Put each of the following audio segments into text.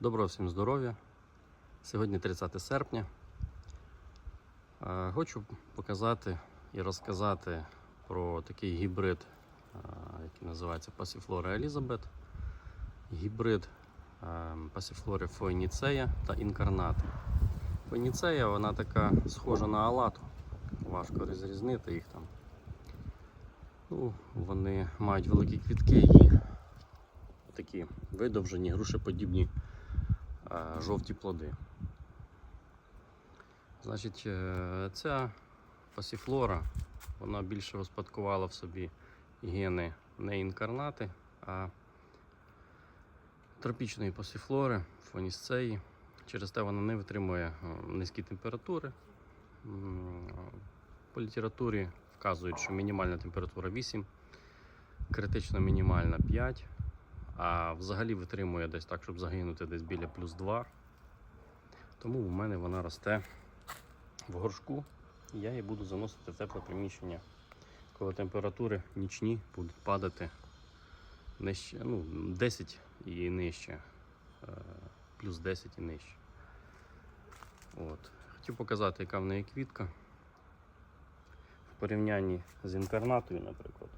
Доброго всім здоров'я. Сьогодні 30 серпня. Е, Хочу показати і розказати про такий гібрид, е, який називається Passiflora Elizabeth. Гібрид е, Passiflora Phoeniceae та Incarnata. Phoeniceae, вона така схожа на алату. Важко розрізнити їх там. Ну, вони мають великі квітки і такі видовжені, грушеподібні жовті плоди. Значить, е, ця пасіфлора, вона більше успадкувала в собі гени не інкарнати, а тропічної пасіфлори, фонісцеї. Через те вона не витримує е, низькі температури. По літературі вказують, що мінімальна температура 8, критично мінімальна 5, а взагалі витримує десь так, щоб загинути десь біля плюс 2. Тому у мене вона росте в горшку. І я її буду заносити в тепле приміщення, коли температури нічні будуть падати нижче, ну, 10 і нижче, е, плюс 10 і нижче. От. Хотів показати, яка в неї квітка в порівнянні з інкарнатою, наприклад.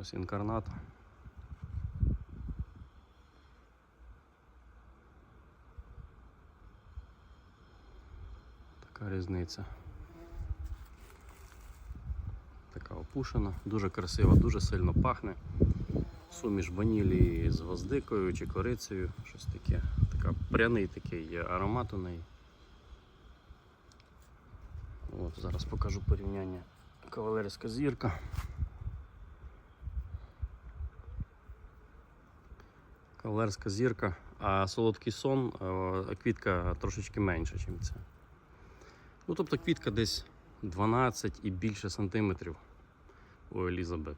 Ось інкарната. Така різниця. Така опушена, дуже красива, дуже сильно пахне. Суміш ванілі з гвоздикою чи корицею, щось таке. Така пряний такий аромат у неї. От, зараз покажу порівняння. Кавалерська зірка. Кавалерська зірка, а солодкий сон, е, квітка трошечки менша, ніж ця. Ну, тобто квітка десь 12 і більше сантиметрів у Елізабет.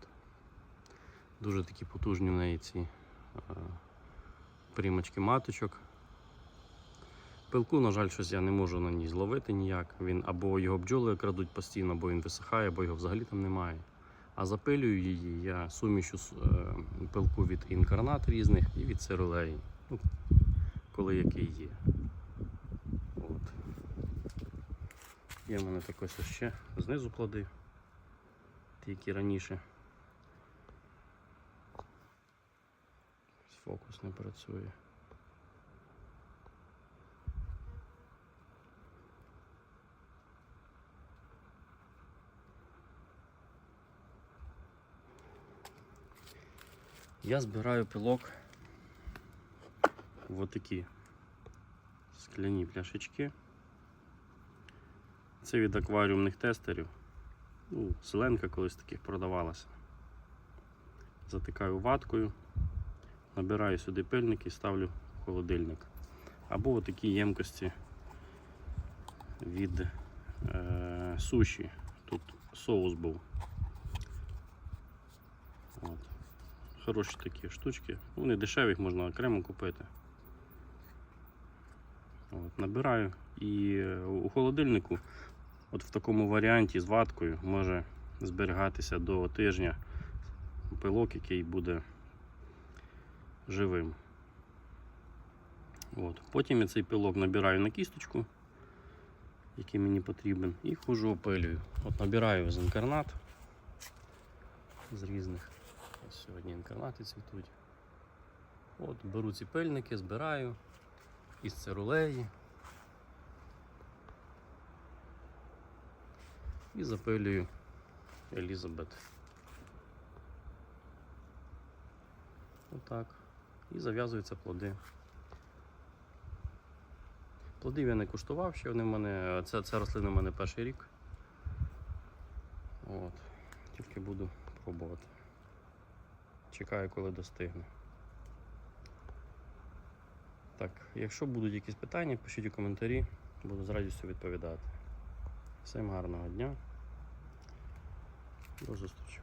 Дуже такі потужні в неї ці е, примочки маточок. Пилку, на жаль, щось я не можу на ній зловити ніяк. Він або його бджоли крадуть постійно, або він висихає, або його взагалі там немає. А запилюю її я сумішу е, пилку від інкарнат різних і від цирулеї. Ну, коли який є. От. Є в мене так ось ще знизу плоди, ті, які раніше. Фокус не працює. Я збираю пилок в отакі скляні пляшечки. Це від акваріумних тестерів. Ну, селенка колись таких продавалася. Затикаю ваткою, набираю сюди пильник і ставлю в холодильник. Або отакі ємкості від е, суші. Тут соус був. От. Хороші такі штучки. Вони дешеві, їх можна окремо купити. От, набираю і е, у холодильнику, от в такому варіанті з ваткою, може зберігатися до тижня пилок, який буде живим. От. Потім я цей пилок набираю на кісточку, який мені потрібен, і хожу опилюю. От набираю з інкарнат з різних. Сьогодні інкарнати цвітуть. От, беру ці пильники, збираю із цирулеї і запилюю Елізабет. Отак. І зав'язуються плоди. Плодів я не куштував, ще вони в мене. Це, це рослина в мене перший рік. От. Тільки буду пробувати. Чекаю, коли достигне. Так, якщо будуть якісь питання, пишіть у коментарі, буду з радістю відповідати. Всім гарного дня. До зустрічі.